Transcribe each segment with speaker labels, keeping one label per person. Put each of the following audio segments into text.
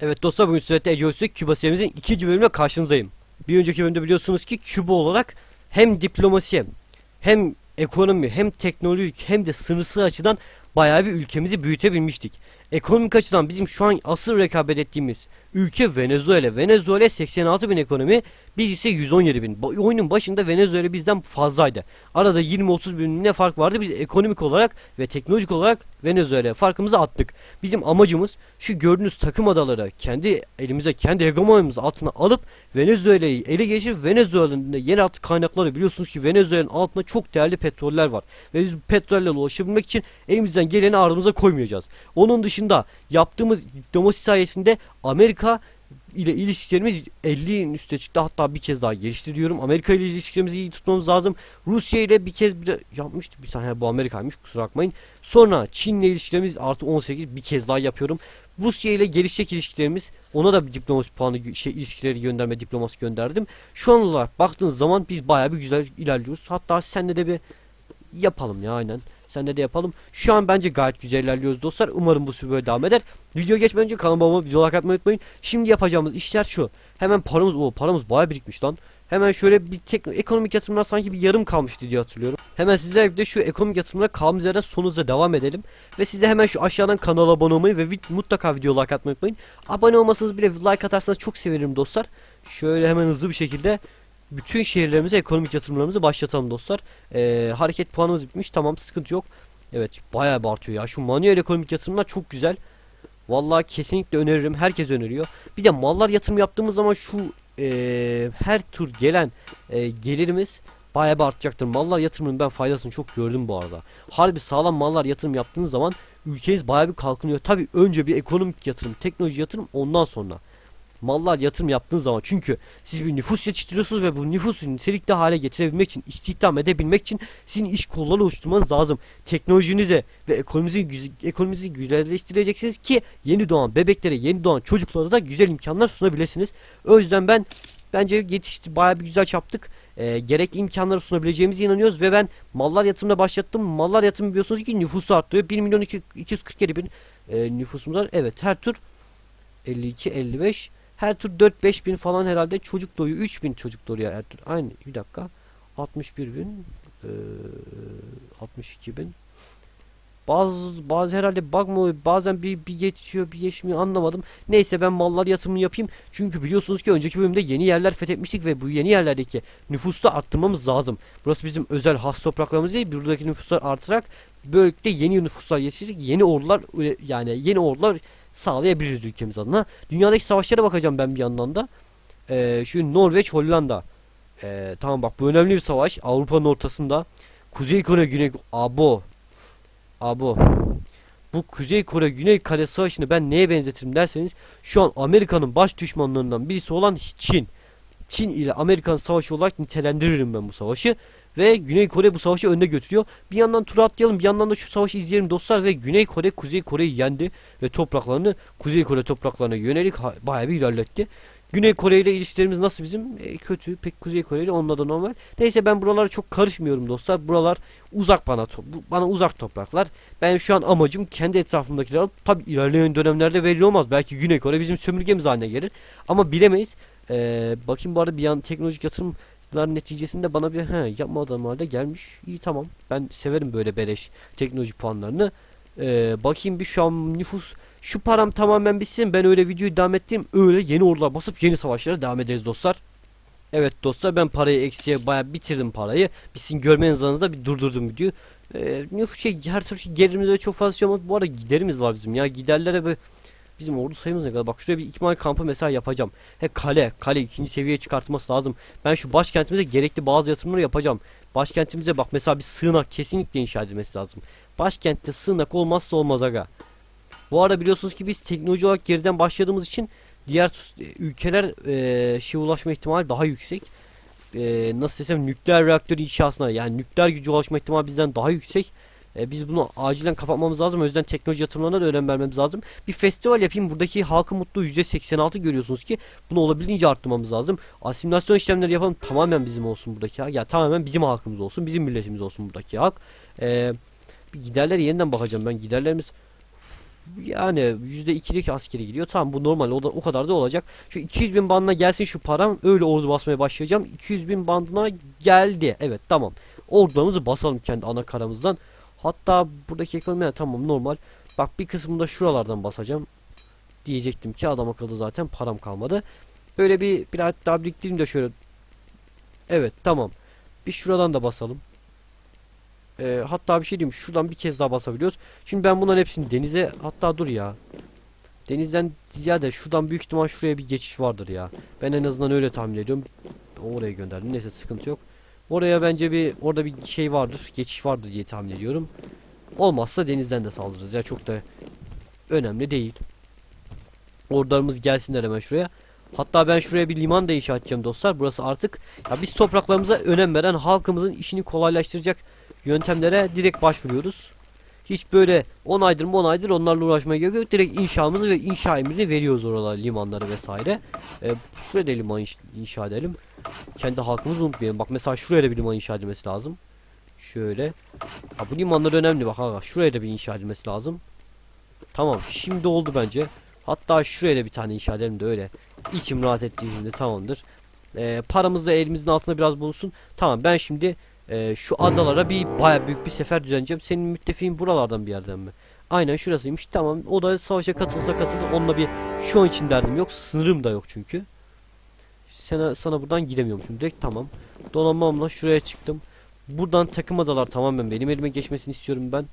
Speaker 1: Evet dostlar bugün Ece Öztürk Küba serimizin ikinci bölümüne karşınızdayım. Bir önceki bölümde biliyorsunuz ki Küba olarak hem diplomasi hem ekonomi hem teknolojik hem de sınırsız açıdan bayağı bir ülkemizi büyütebilmiştik. Ekonomik açıdan bizim şu an asıl rekabet ettiğimiz ülke Venezuela. Venezuela 86 bin ekonomi biz ise 117 bin. Oyunun başında Venezuela bizden fazlaydı. Arada 20-30 bin ne fark vardı biz ekonomik olarak ve teknolojik olarak Venezuela'ya farkımızı attık. Bizim amacımız şu gördüğünüz takım adaları kendi elimize kendi hegemonyamız altına alıp Venezuela'yı ele geçirip Venezuela'nın yeraltı kaynakları biliyorsunuz ki Venezuela'nın altında çok değerli petroller var. Ve biz petrolle ulaşabilmek için elimizden geleni ardımıza koymayacağız. Onun dışında yaptığımız diplomasi sayesinde Amerika ile ilişkilerimiz 50'in üstüne çıktı hatta bir kez daha gelişti diyorum. Amerika ile ilişkilerimizi iyi tutmamız lazım. Rusya ile bir kez bir de yapmıştı bir saniye bu Amerika'ymış kusura bakmayın. Sonra Çin ile ilişkilerimiz artı 18 bir kez daha yapıyorum. Rusya ile gelişecek ilişkilerimiz ona da bir diplomasi puanı şey ilişkileri gönderme diploması gönderdim. Şu an olarak baktığınız zaman biz bayağı bir güzel ilerliyoruz. Hatta senle de bir yapalım ya aynen. Senle de yapalım. Şu an bence gayet güzel ilerliyoruz dostlar. Umarım bu süre böyle devam eder. Video geçmeden önce kanalıma abone video like atmayı unutmayın. Şimdi yapacağımız işler şu. Hemen paramız o paramız bayağı birikmiş lan. Hemen şöyle bir tekno ekonomik yatırımlar sanki bir yarım kalmıştı diye hatırlıyorum. Hemen sizlerle birlikte şu ekonomik yatırımlara kaldığımız yerden son devam edelim. Ve siz de hemen şu aşağıdan kanala abone olmayı ve mutlaka video like atmayı unutmayın. Abone olmasanız bile like atarsanız çok sevinirim dostlar. Şöyle hemen hızlı bir şekilde bütün şehirlerimize ekonomik yatırımlarımızı başlatalım dostlar. Ee, hareket puanımız bitmiş tamam sıkıntı yok. Evet bayağı bir artıyor ya. Şu manuel ekonomik yatırımlar çok güzel. Vallahi kesinlikle öneririm. Herkes öneriyor. Bir de mallar yatırım yaptığımız zaman şu eee, her tur gelen eee, gelirimiz bayağı artacaktır. Mallar yatırımının ben faydasını çok gördüm bu arada. Harbi sağlam mallar yatırım yaptığınız zaman ülkeniz bayağı bir kalkınıyor. Tabi önce bir ekonomik yatırım, teknoloji yatırım ondan sonra. Mallar yatırım yaptığınız zaman çünkü siz bir nüfus yetiştiriyorsunuz ve bu nüfusu nitelikli hale getirebilmek için, istihdam edebilmek için sizin iş kolları oluşturmanız lazım. Teknolojinize ve ekonominizi, ekonominizi güzelleştireceksiniz ki yeni doğan bebeklere, yeni doğan çocuklara da güzel imkanlar sunabilirsiniz. O yüzden ben bence yetişti bayağı bir güzel yaptık. Ee, gerekli imkanları sunabileceğimize inanıyoruz ve ben mallar yatırımına başlattım. Mallar yatırımı biliyorsunuz ki nüfusu arttırıyor. 1 milyon 2- 247 bin e, nüfusumuz var. Evet her tur 52 55 her tur 4-5 bin falan herhalde çocuk doyu 3 bin çocuk doğuyor her tur. Aynı bir dakika 61 bin e, 62 bin bazı bazı herhalde bug bazen bir, bir geçiyor bir geçmiyor anlamadım. Neyse ben mallar yatırımını yapayım. Çünkü biliyorsunuz ki önceki bölümde yeni yerler fethetmiştik ve bu yeni yerlerdeki nüfusu da arttırmamız lazım. Burası bizim özel has topraklarımız değil. Buradaki nüfusları artırarak böylelikle yeni nüfuslar yetiştirip yeni ordular yani yeni ordular sağlayabiliriz ülkemiz adına. Dünyadaki savaşlara bakacağım ben bir yandan da. Ee, şu Norveç Hollanda. Ee, tamam bak bu önemli bir savaş. Avrupa'nın ortasında. Kuzey Kore Güney Abo. Abo. Bu Kuzey Kore Güney Kore Savaşı'nı ben neye benzetirim derseniz şu an Amerika'nın baş düşmanlarından birisi olan Çin. Çin ile Amerikan savaşı olarak nitelendiririm ben bu savaşı. Ve Güney Kore bu savaşı önde götürüyor. Bir yandan tur atlayalım bir yandan da şu savaşı izleyelim dostlar. Ve Güney Kore Kuzey Kore'yi yendi. Ve topraklarını Kuzey Kore topraklarına yönelik bayağı bir ilerletti. Güney Kore ile ilişkilerimiz nasıl bizim? E, kötü. Pek Kuzey Kore ile onunla da normal. Neyse ben buralara çok karışmıyorum dostlar. Buralar uzak bana bana uzak topraklar. Ben şu an amacım kendi etrafımdakileri alıp tabi ilerleyen dönemlerde belli olmaz. Belki Güney Kore bizim sömürgemiz haline gelir. Ama bilemeyiz. Ee, bakayım bu arada bir yan teknolojik yatırımlar neticesinde bana bir he yapmadığım halde gelmiş. İyi tamam. Ben severim böyle beleş teknoloji puanlarını. Ee, bakayım bir şu an nüfus şu param tamamen bitsin ben öyle videoyu devam ettim öyle yeni ordular basıp yeni savaşlara devam ederiz dostlar. Evet dostlar ben parayı eksiye baya bitirdim parayı. Bir sizin görmeniz anınızda bir durdurdum videoyu. Ee, nüfus şey her türlü gelirimiz öyle çok fazla şey ama bu arada giderimiz var bizim ya giderlere bir bizim ordu sayımız ne kadar bak şuraya bir ikmal kampı mesela yapacağım. He kale kale ikinci seviyeye çıkartması lazım. Ben şu başkentimize gerekli bazı yatırımları yapacağım. Başkentimize bak mesela bir sığınak kesinlikle inşa edilmesi lazım. Başkentte sığınak olmazsa olmaz aga. Bu arada biliyorsunuz ki biz teknoloji olarak geriden başladığımız için diğer e, ülkeler e, şey ulaşma ihtimali daha yüksek. E, nasıl desem nükleer reaktör inşasına yani nükleer gücü ulaşma ihtimali bizden daha yüksek. E, biz bunu acilen kapatmamız lazım. O yüzden teknoloji yatırımlarına da önem vermemiz lazım. Bir festival yapayım. Buradaki halkın mutlu %86 görüyorsunuz ki bunu olabildiğince arttırmamız lazım. Asimilasyon işlemleri yapalım. Tamamen bizim olsun buradaki halk. Ya tamamen bizim halkımız olsun. Bizim milletimiz olsun buradaki halk. E, giderlere yeniden bakacağım ben. Giderlerimiz Yani %2'lik askeri gidiyor. Tamam bu normal o, da, o kadar da olacak. Şu 200 bin bandına gelsin şu param. Öyle ordu basmaya başlayacağım. 200 bin bandına geldi. Evet tamam. Ordularımızı basalım kendi ana karamızdan. Hatta buradaki ekonomi tamam normal. Bak bir kısmını da şuralardan basacağım. Diyecektim ki adam akıllı zaten param kalmadı. Böyle bir biraz daha biriktireyim de şöyle. Evet tamam. Bir şuradan da basalım. Ee, hatta bir şey diyeyim şuradan bir kez daha basabiliyoruz. Şimdi ben bunların hepsini denize hatta dur ya. Denizden ziyade şuradan büyük ihtimal şuraya bir geçiş vardır ya. Ben en azından öyle tahmin ediyorum. Oraya gönderdim. Neyse sıkıntı yok. Oraya bence bir orada bir şey vardır. Geçiş vardır diye tahmin ediyorum. Olmazsa denizden de saldırırız. Ya çok da önemli değil. Ordularımız gelsinler hemen şuraya. Hatta ben şuraya bir liman da inşa edeceğim dostlar. Burası artık ya biz topraklarımıza önem veren halkımızın işini kolaylaştıracak yöntemlere direkt başvuruyoruz. Hiç böyle 10 aydır 10 aydır onlarla uğraşmaya gerek yok. Direkt inşamızı ve inşa emrini veriyoruz oralara limanları vesaire. Ee, şuraya da liman inş- inşa edelim. Kendi halkımızı unutmayalım. Bak mesela şuraya da bir liman inşa edilmesi lazım. Şöyle. Ha, bu limanlar önemli bak ha. Şuraya da bir inşa edilmesi lazım. Tamam şimdi oldu bence. Hatta şuraya da bir tane inşa edelim de öyle. İçim rahat ettiği şimdi tamamdır. Ee, paramız elimizin altında biraz bulunsun. Tamam ben şimdi e, şu adalara bir baya büyük bir sefer düzenleyeceğim. Senin müttefiğin buralardan bir yerden mi? Aynen şurasıymış. Tamam o da savaşa katılsa katılır. Onunla bir şu an için derdim yok. Sınırım da yok çünkü. Sana, sana buradan gidemiyormuşum. Direkt tamam. Donanmamla şuraya çıktım. Buradan takım adalar tamamen benim elime geçmesini istiyorum ben.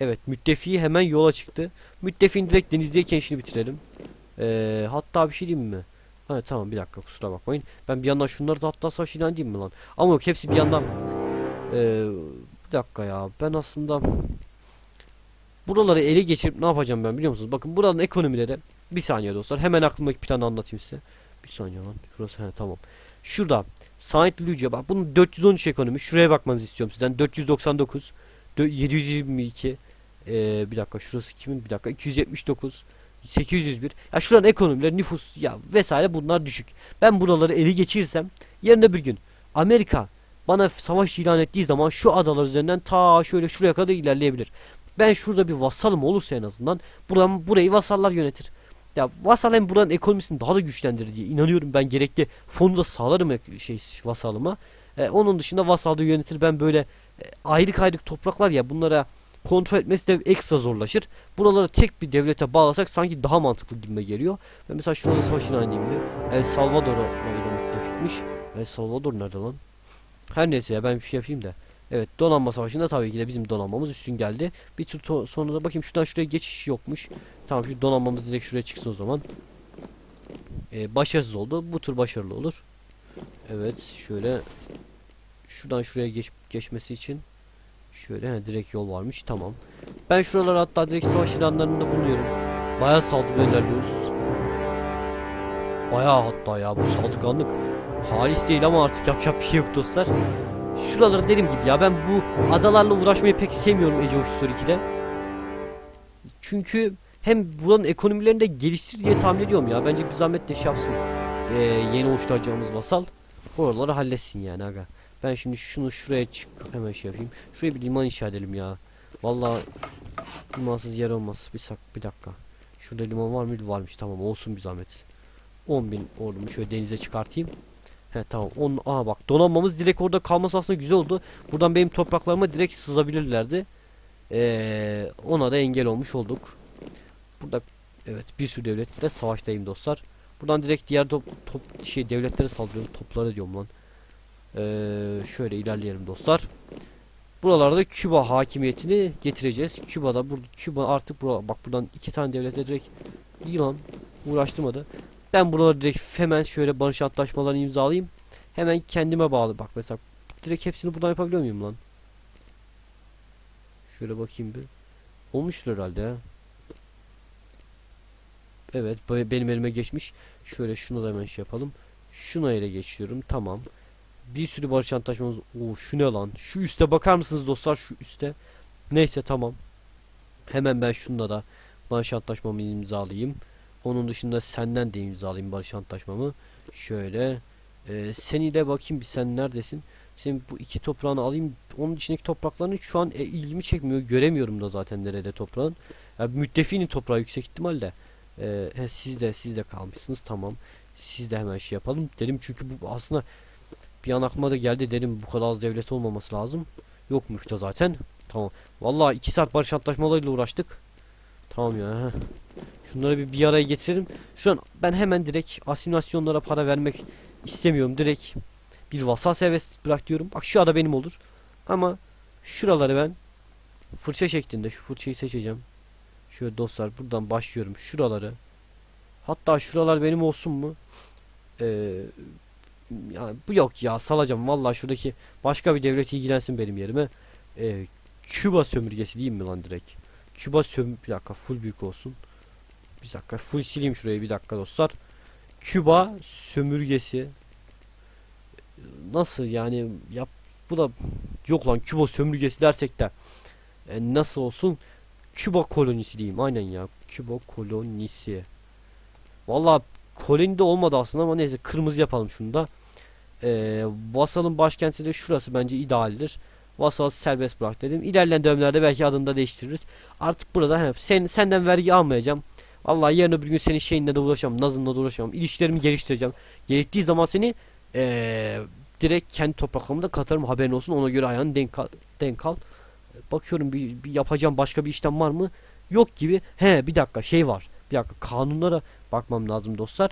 Speaker 1: Evet müttefiği hemen yola çıktı. Müttefiğin direkt denizdeyken işini bitirelim. Ee, hatta bir şey diyeyim mi? Ha tamam bir dakika kusura bakmayın. Ben bir yandan şunları da hatta savaş ilan edeyim mi lan? Ama yok hepsi bir yandan. Ee, bir dakika ya ben aslında buraları ele geçirip ne yapacağım ben biliyor musunuz? Bakın buranın ekonomileri bir saniye dostlar hemen aklımdaki planı anlatayım size. Bir saniye lan şurası he tamam. Şurada Saint Lucia bak bunun 413 ekonomi şuraya bakmanızı istiyorum sizden 499 dö- 722 ee, bir dakika şurası kimin bir dakika 279 801 ya şuranın ekonomileri nüfus ya vesaire bunlar düşük. Ben buraları ele geçirirsem yarın öbür gün Amerika bana savaş ilan ettiği zaman şu adalar üzerinden ta şöyle şuraya kadar ilerleyebilir. Ben şurada bir vasalım olursa en azından buram, burayı vasallar yönetir. Ya vasal hem buranın ekonomisini daha da güçlendirir diye inanıyorum ben gerekli fonu da sağlarım şey vasalıma. E, onun dışında vasal da yönetir ben böyle e, ayrık ayrık topraklar ya bunlara kontrol etmesi de ekstra zorlaşır. Buraları tek bir devlete bağlasak sanki daha mantıklı gibime geliyor. Ben mesela şurada savaş ilan edeyim diyor. El Salvador'a ile müttefikmiş. El Salvador nerede lan? Her neyse ya ben bir şey yapayım da. Evet donanma savaşında tabii ki de bizim donanmamız üstün geldi. Bir tur sonra da bakayım şuradan şuraya geçiş yokmuş. Tamam şu donanmamız direkt şuraya çıksın o zaman. Ee, başarısız oldu. Bu tur başarılı olur. Evet şöyle şuradan şuraya geç geçmesi için şöyle he, direkt yol varmış tamam. Ben şuralara hatta direkt savaş ilanlarında bulunuyorum. Bayağı saldırı ilerliyoruz. Bayağı hatta ya bu saldırganlık halis değil ama artık yapacak bir şey yok dostlar. Şuraları dediğim gibi ya ben bu adalarla uğraşmayı pek sevmiyorum Age of History 2'de. Çünkü hem buranın ekonomilerini de geliştir diye tahmin ediyorum ya. Bence bir zahmet de şey yapsın. Ee, yeni oluşturacağımız vasal. Oraları halletsin yani aga. Ben şimdi şunu şuraya çık hemen şey yapayım. Şuraya bir liman inşa edelim ya. Vallahi limansız yer olmaz. Bir sak bir dakika. Şurada liman var mıydı? Varmış. Tamam olsun bir zahmet. 10.000 ordumu şöyle denize çıkartayım. He tamam. On, aa bak donanmamız direkt orada kalması aslında güzel oldu. Buradan benim topraklarıma direkt sızabilirlerdi. Ee, ona da engel olmuş olduk. Burada evet bir sürü devletle savaştayım dostlar. Buradan direkt diğer top, top şey devletlere saldırıyorum. Toplara diyorum lan. Ee, şöyle ilerleyelim dostlar. Buralarda Küba hakimiyetini getireceğiz. Küba'da burada Küba artık bura, bak buradan iki tane devlete direkt iyi lan uğraştırmadı. Ben buraları direkt hemen şöyle barış antlaşmalarını imzalayayım. Hemen kendime bağlı bak mesela direkt hepsini buradan yapabiliyor muyum lan? Şöyle bakayım bir. Olmuştur herhalde. Evet be- benim elime geçmiş. Şöyle şunu da hemen şey yapalım. Şuna ele geçiyorum. Tamam. Bir sürü barış antlaşmamız. Oo şu ne lan? Şu üste bakar mısınız dostlar? Şu üste. Neyse tamam. Hemen ben şunda da barış antlaşmamı imzalayayım. Onun dışında senden de imzalayayım barış antlaşmamı. Şöyle. Ee, seni de bakayım bir sen neredesin? Senin bu iki toprağını alayım. Onun içindeki toprakların şu an e, ilgimi çekmiyor. Göremiyorum da zaten nerede toprağın. Ya müttefinin toprağı yüksek ihtimalle. Ee, he, siz de siz de kalmışsınız tamam. Siz de hemen şey yapalım dedim çünkü bu aslında bir an aklıma da geldi dedim bu kadar az devlet olmaması lazım. Yokmuş da zaten. Tamam. Vallahi iki saat barış antlaşmalarıyla uğraştık. Tamam ya. heh. Şunları bir bir araya getirelim. Şu an ben hemen direkt asimilasyonlara para vermek istemiyorum. Direkt bir vasal serbest bırak diyorum. Bak şu ada benim olur. Ama şuraları ben fırça şeklinde şu fırçayı seçeceğim. Şöyle dostlar buradan başlıyorum. Şuraları. Hatta şuralar benim olsun mu? Ee, yani bu yok ya salacağım. Vallahi şuradaki başka bir devlet ilgilensin benim yerime. Ee, Küba sömürgesi diyeyim mi lan direkt? Küba söm bir dakika full büyük olsun. Bir dakika full sileyim şurayı bir dakika dostlar. Küba sömürgesi nasıl yani yap bu da yok lan Küba sömürgesi dersek de e, nasıl olsun Küba kolonisi diyeyim aynen ya Küba kolonisi Valla kolonide olmadı aslında ama neyse kırmızı yapalım şunu da e, Vasal'ın başkenti de şurası bence idealdir Vasal serbest bırak dedim İlerleyen dönemlerde belki adını da değiştiririz artık burada he, sen, senden vergi almayacağım Vallahi yarın öbür gün senin şeyinle de uğraşamam Nazınla da uğraşamam İlişkilerimi geliştireceğim Gerektiği zaman seni eee direkt kendi topraklarıma da katarım haberin olsun ona göre ayağını denk al, denk al. Bakıyorum bir, bir yapacağım başka bir işlem var mı? Yok gibi. He bir dakika şey var. Bir dakika kanunlara bakmam lazım dostlar.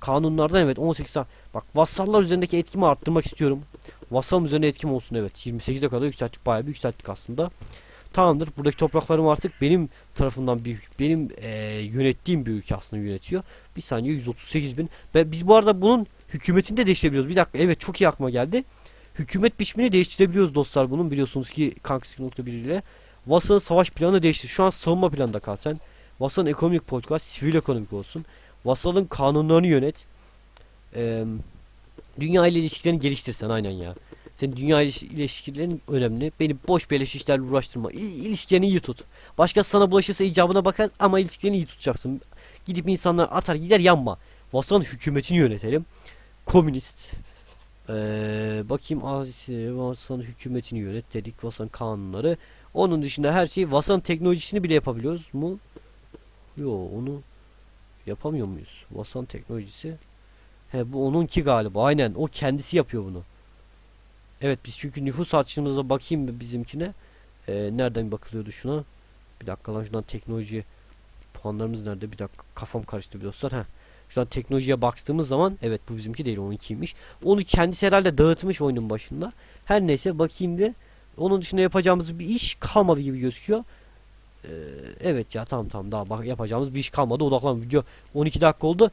Speaker 1: Kanunlardan evet 18 saat. Bak vasallar üzerindeki etkimi arttırmak istiyorum. Vasalım üzerine etkim olsun evet. 28'e kadar yükselttik bayağı bir yükselttik aslında. Tamamdır. Buradaki topraklarım artık benim tarafından bir benim eee, yönettiğim bir ülke aslında yönetiyor. Bir saniye 138 bin. Ve biz bu arada bunun hükümetini de değiştirebiliyoruz. Bir dakika evet çok iyi aklıma geldi. Hükümet biçimini değiştirebiliyoruz dostlar bunun biliyorsunuz ki Kanks 2.1 ile. Vasal'ın savaş planı değişti. Şu an savunma planında kal sen. Vasal'ın ekonomik politika sivil ekonomik olsun. Vasal'ın kanunlarını yönet. Eee dünya ile ilişkilerini geliştirsen aynen ya. Senin dünya iliş- ilişkilerin önemli. Beni boş beleş işlerle uğraştırma. İl- ilişkilerini iyi tut. Başkası sana bulaşırsa icabına bakar ama ilişkilerini iyi tutacaksın. Gidip insanlar atar gider yanma. Vasal'ın hükümetini yönetelim. Komünist. Ee, bakayım Azisi Vasal'ın hükümetini yönet dedik. Vasal'ın kanunları. Onun dışında her şeyi Vasal'ın teknolojisini bile yapabiliyoruz mu? Yo onu yapamıyor muyuz? Vasal'ın teknolojisi. He bu onunki galiba. Aynen o kendisi yapıyor bunu. Evet biz çünkü nüfus artışımıza bakayım bizimkine. Ee, nereden bakılıyordu şuna? Bir dakika lan şuradan teknoloji puanlarımız nerede? Bir dakika kafam karıştı bir dostlar. Heh. Şuradan teknolojiye baktığımız zaman evet bu bizimki değil onunkiymiş. Onu kendisi herhalde dağıtmış oyunun başında. Her neyse bakayım de onun dışında yapacağımız bir iş kalmadı gibi gözüküyor. Ee, evet ya tamam tamam daha bak yapacağımız bir iş kalmadı. Odaklan video 12 dakika oldu.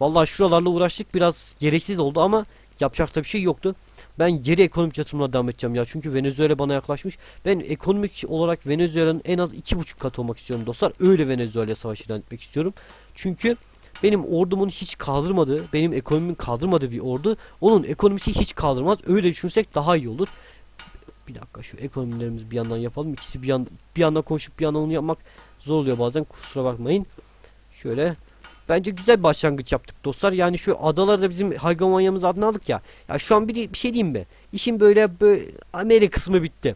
Speaker 1: Vallahi şuralarla uğraştık biraz gereksiz oldu ama yapacak da bir şey yoktu. Ben geri ekonomik yatırımına devam edeceğim ya. Çünkü Venezuela bana yaklaşmış. Ben ekonomik olarak Venezuela'nın en az iki buçuk katı olmak istiyorum dostlar. Öyle Venezuela savaşı ilan etmek istiyorum. Çünkü benim ordumun hiç kaldırmadığı, benim ekonomimin kaldırmadığı bir ordu, onun ekonomisi hiç kaldırmaz. Öyle düşünürsek daha iyi olur. Bir dakika şu ekonomilerimizi bir yandan yapalım. İkisi bir yan bir yandan konuşup bir yandan onu yapmak zor oluyor bazen. Kusura bakmayın. Şöyle Bence güzel başlangıç yaptık dostlar. Yani şu adaları da bizim hegemonyamız adını aldık ya. Ya şu an bir, bir şey diyeyim mi? İşin böyle, böyle Amerika kısmı bitti.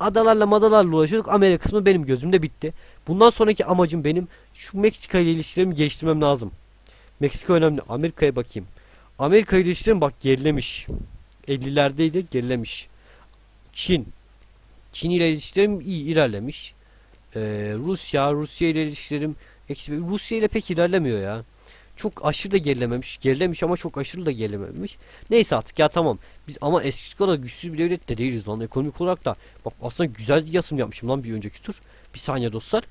Speaker 1: Adalarla madalarla uğraşıyorduk. Amerika kısmı benim gözümde bitti. Bundan sonraki amacım benim şu Meksika ile ilişkilerimi geliştirmem lazım. Meksika önemli. Amerika'ya bakayım. Amerika ile ilişkilerim bak gerilemiş. 50'lerdeydi gerilemiş. Çin. Çin ile ilişkilerim iyi ilerlemiş. Ee, Rusya, Rusya ile ilişkilerim eksi Rusya ile pek ilerlemiyor ya. Çok aşırı da gerilememiş. Gerilemiş ama çok aşırı da gerilememiş. Neyse artık ya tamam. Biz ama eskisi kadar güçsüz bir devlet de değiliz lan ekonomik olarak da. Bak aslında güzel bir yatırım yapmışım lan bir önceki tur. Bir saniye dostlar.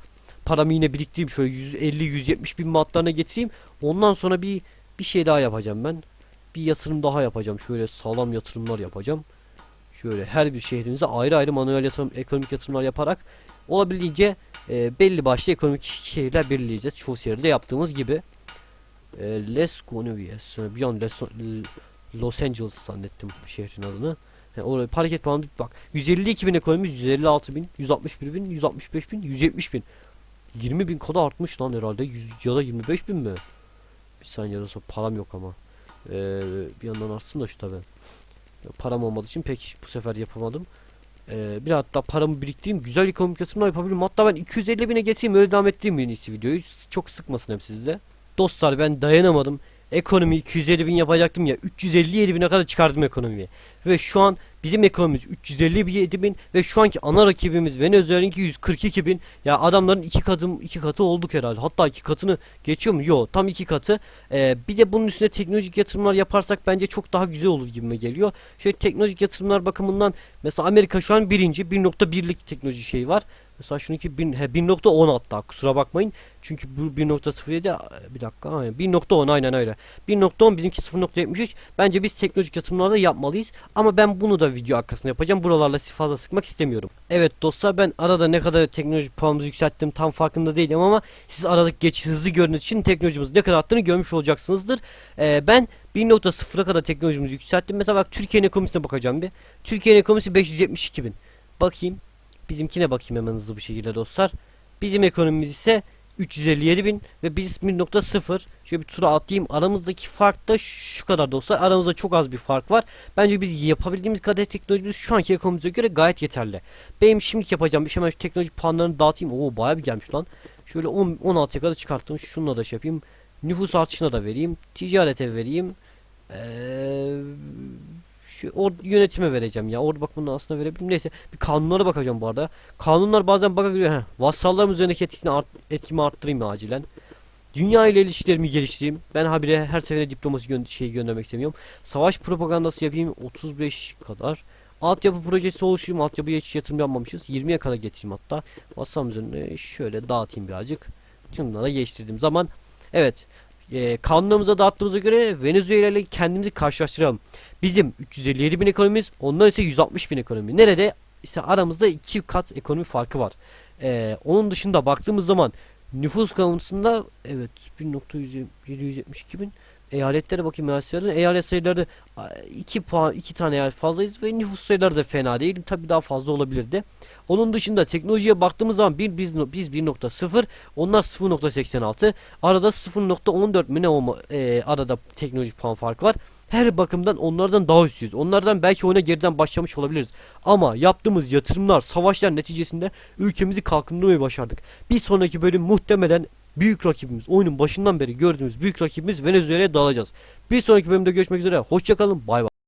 Speaker 1: Paramı yine biriktireyim şöyle 150-170 bin matlarına getireyim. Ondan sonra bir bir şey daha yapacağım ben. Bir yatırım daha yapacağım. Şöyle sağlam yatırımlar yapacağım. Şöyle her bir şehrimize ayrı ayrı manuel yatırım, ekonomik yatırımlar yaparak olabildiğince e, belli başlı ekonomik şehirler belirleyeceğiz. Çoğu şehirde yaptığımız gibi. E, Les Gonavies. Bir Les, Los Angeles zannettim şehrin adını. He, oraya hareket falan bak. 152 bin ekonomimiz 156 bin, 161 bin, 165 bin, 170 bin. 20 bin kadar artmış lan herhalde. 100 ya da 25 bin mi? Bir saniye dostlar param yok ama. Ee, bir yandan artsın da şu tabi. Param olmadığı için pek bu sefer yapamadım. Ee, bir hatta paramı biriktireyim. Güzel ekonomik yatırımlar yapabilirim. Hatta ben 250 bine getireyim öyle devam ettireyim en iyisi videoyu. Çok sıkmasın hem sizi de. Dostlar ben dayanamadım. Ekonomi 250 bin yapacaktım ya 357 bine kadar çıkardım ekonomiyi. Ve şu an bizim ekonomimiz 357 bin ve şu anki ana rakibimiz Venezuela'nınki 142 bin. Ya adamların iki katı iki katı olduk herhalde. Hatta iki katını geçiyor mu? Yok tam iki katı. Ee, bir de bunun üstüne teknolojik yatırımlar yaparsak bence çok daha güzel olur gibime geliyor. Şöyle teknolojik yatırımlar bakımından mesela Amerika şu an birinci 1.1'lik teknoloji şeyi var. Mesela şununki 1, he, 1.10 hatta kusura bakmayın. Çünkü bu 1.07 e, bir dakika aynen 1.10 aynen öyle. 1.10 bizimki 0.73. Bence biz teknolojik yatırımlarda yapmalıyız. Ama ben bunu da video arkasında yapacağım. Buralarla fazla sıkmak istemiyorum. Evet dostlar ben arada ne kadar teknolojik puanımızı yükselttim tam farkında değilim ama siz aradaki geçiş hızlı gördüğünüz için teknolojimiz ne kadar arttığını görmüş olacaksınızdır. Ee, ben 1.0'a kadar teknolojimizi yükselttim. Mesela bak Türkiye'nin ekonomisine bakacağım bir. Türkiye'nin ekonomisi 572 bin. Bakayım. Bizimkine bakayım hemen hızlı bir şekilde dostlar. Bizim ekonomimiz ise 357 bin ve biz 1.0 şöyle bir tura atlayayım. Aramızdaki fark da şu kadar dostlar. Aramızda çok az bir fark var. Bence biz yapabildiğimiz kadar teknolojimiz şu anki ekonomimize göre gayet yeterli. Benim şimdi yapacağım bir şey hemen şu teknoloji puanlarını dağıtayım. Oo baya bir gelmiş lan. Şöyle 10, 16'ya kadar çıkarttım. Şununla da şey yapayım. Nüfus artışına da vereyim. Ticarete vereyim. Eee şu or yönetime vereceğim ya. Orada bak bunu aslında verebilirim. Neyse bir kanunlara bakacağım bu arada. Kanunlar bazen baka giriyor. Heh, vassallarım üzerindeki etkisini art etkimi arttırayım acilen. Dünya ile ilişkilerimi geliştireyim. Ben habire her seferinde diplomasi gö şey göndermek istemiyorum. Savaş propagandası yapayım 35 kadar. Altyapı projesi oluşturayım. Altyapıya hiç yatırım yapmamışız. 20'ye kadar getireyim hatta. Vassalım üzerine şöyle dağıtayım birazcık. Şunları da geçtirdiğim zaman evet e, kanunlarımıza dağıttığımıza göre Venezuela ile kendimizi karşılaştıralım. Bizim 357 bin ekonomimiz, onlar ise 160 bin ekonomi. Nerede? İşte aramızda iki kat ekonomi farkı var. E, onun dışında baktığımız zaman nüfus konusunda evet 1.772 bin eyaletlere bakayım eyalet. Eyalet sayıları 2 puan 2 tane eyalet fazlayız ve nüfus sayıları da fena değil. Tabi daha fazla olabilirdi. Onun dışında teknolojiye baktığımız zaman bir biz biz 1.0 onlar 0.86 arada 0.14 mi ne olma e, arada teknoloji puan farkı var. Her bakımdan onlardan daha üstüyüz. Onlardan belki oyuna geriden başlamış olabiliriz. Ama yaptığımız yatırımlar, savaşlar neticesinde ülkemizi kalkındırmayı başardık. Bir sonraki bölüm muhtemelen büyük rakibimiz, oyunun başından beri gördüğümüz büyük rakibimiz Venezuela'ya dalacağız. Bir sonraki bölümde görüşmek üzere. Hoşçakalın. Bay bay.